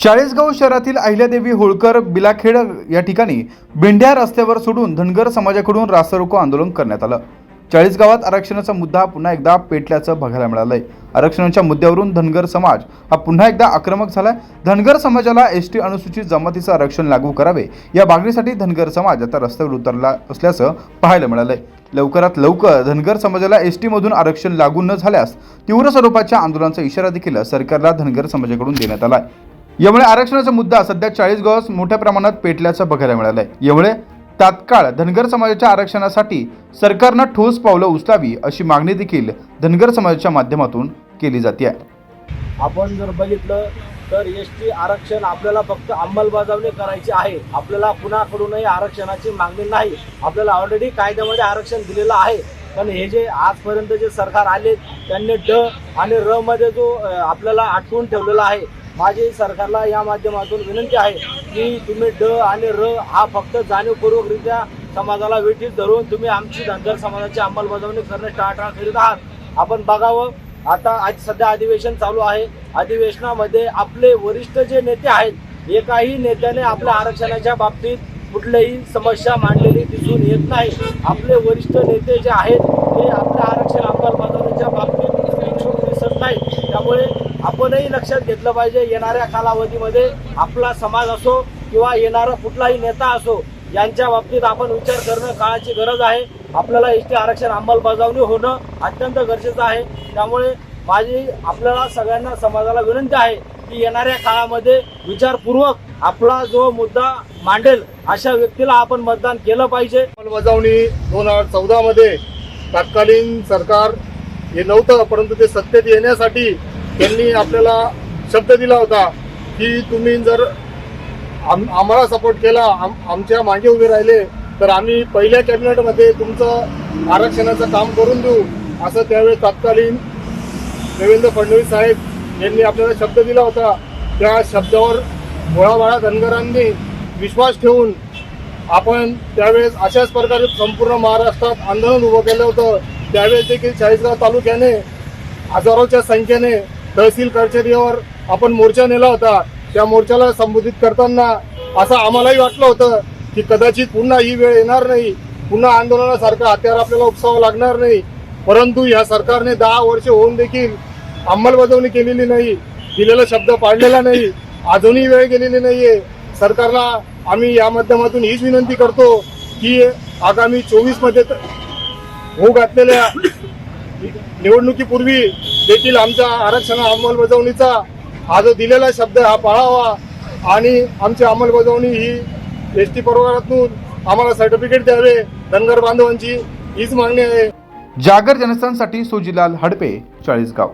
चाळीसगाव शहरातील अहिल्यादेवी होळकर बिलाखेड या ठिकाणी भेंड्या रस्त्यावर सोडून धनगर समाजाकडून रास्तारोको आंदोलन करण्यात आलं. चाळीसगावात आरक्षणाचा मुद्दा पुन्हा एकदा पेटल्याचं बघायला मिळालंय. आरक्षणाच्या मुद्द्यावरून धनगर समाज हा पुन्हा एकदा आक्रमक झालाय. धनगर समाजाला एस टी अनुसूचित जमातीचं आरक्षण लागू करावे या मागणीसाठी धनगर समाज आता रस्त्यावर उतरला असल्याचं पाहायला मिळालंय. लवकरात लवकर धनगर समाजाला एस टीमधून आरक्षण लागू न झाल्यास तीव्र स्वरूपाच्या आंदोलनाचा इशारा देखील सरकारला धनगर समाजाकडून देण्यात आला आहे यामुळे आरक्षणाचा मुद्दा सध्या चाळीस गावात मोठ्या प्रमाणात पेटल्याचं बघायला मिळालं आहे यामुळे तात्काळ धनगर समाजाच्या आरक्षणासाठी सरकारनं ठोस पावलं उचलावी अशी मागणी देखील धनगर समाजाच्या माध्यमातून केली जाते आपण जर बघितलं तर एस टी आरक्षण आपल्याला फक्त अंमलबजावणी करायची आहे. आपल्याला कुणाकडूनही आरक्षणाची मागणी नाही. आपल्याला ऑलरेडी कायद्यामध्ये आरक्षण दिलेलं आहे. पण हे जे आजपर्यंत जे सरकार आले त्यांनी ड आणि र मध्ये जो आपल्याला आटवून ठेवलेला आहे माझी सरकारला या माध्यमातून विनंती आहे की तुम्ही ड आणि र हा फक्त जाणीवपूर्वकरित्या समाजाला वेठीत धरून तुम्ही आमची धनगर समाजाची अंमलबजावणी करणे टाळाटाळ करीत आहात. आपण बघावं. आता आज सध्या अधिवेशन चालू आहे. अधिवेशनामध्ये आपले वरिष्ठ जे नेते आहेत एकाही नेत्याने आपल्या आरक्षणाच्या बाबतीत कुठलीही समस्या मांडलेली दिसून येत नाही. आपले वरिष्ठ नेते जे आहेत ते आपल्या आरक्षण अंमलबजावणीच्या बाबतीत इच्छुक दिसत नाही त्यामुळे आपणही लक्षात घेतलं पाहिजे येणाऱ्या कालावधीमध्ये आपला समाज असो किंवा येणारा कुठलाही नेता असो यांच्या बाबतीत आपण विचार करणं काळाची गरज आहे. आपल्याला एस टी आरक्षण अंमलबजावणी होणं अत्यंत गरजेचं आहे. त्यामुळे माझी आपल्याला सगळ्यांना समाजाला विनंती आहे की येणाऱ्या काळामध्ये विचारपूर्वक आपला जो मुद्दा मांडेल अशा व्यक्तीला आपण मतदान केलं पाहिजे. अंमलबजावणी दोन हजार चौदामध्ये तत्कालीन सरकार हे नव्हतं परंतु ते सत्तेत येण्यासाठी त्यांनी आपल्याला शब्द दिला होता की तुम्ही जर आम आम्हाला सपोर्ट केला आम आमच्या मागे उभे राहिले तर आम्ही पहिल्या कॅबिनेटमध्ये तुमचं आरक्षणाचं काम करून देऊ असं त्यावेळेस तत्कालीन देवेंद्र फडणवीस साहेब यांनी आपल्याला शब्द दिला होता. त्या शब्दावर मुळाबाळा धनगरांनी विश्वास ठेवून आपण त्यावेळेस अशाच प्रकारे संपूर्ण महाराष्ट्रात आंदोलन उभं केलं होतं. त्यावेळेस देखील चाळीसगाव तालुक्याने हजारोच्या संख्येने तहसील कचेरीवर आपण मोर्चा नेला होता. त्या मोर्चाला संबोधित करताना असं आम्हालाही वाटलं होतं की कदाचित पुन्हा ही वेळ येणार नाही. पुन्हा आंदोलनासारखं हत्यार आपल्याला उपसावं लागणार नाही. परंतु या सरकारने दहा वर्ष होऊन देखील अंमलबजावणी केलेली नाही. दिलेला शब्द पाळलेला नाही. अजूनही वेळ गेलेली नाहीये. सरकारला आम्ही या माध्यमातून हीच विनंती करतो की आगामी चोवीसमध्ये होऊ घातलेल्या निवडणुकीपूर्वी देखील आमच्या आरक्षण अंमलबजावणीचा हा जो दिलेला शब्द हा पाळावा. आणि आमची अंमलबजावणी ही एस टी परवारातून आम्हाला सर्टिफिकेट द्यावे. धनगर बांधवांची हीच मागणी आहे. जागर जनस्थानसाठी सोजीलाल हडपे चाळीसगाव.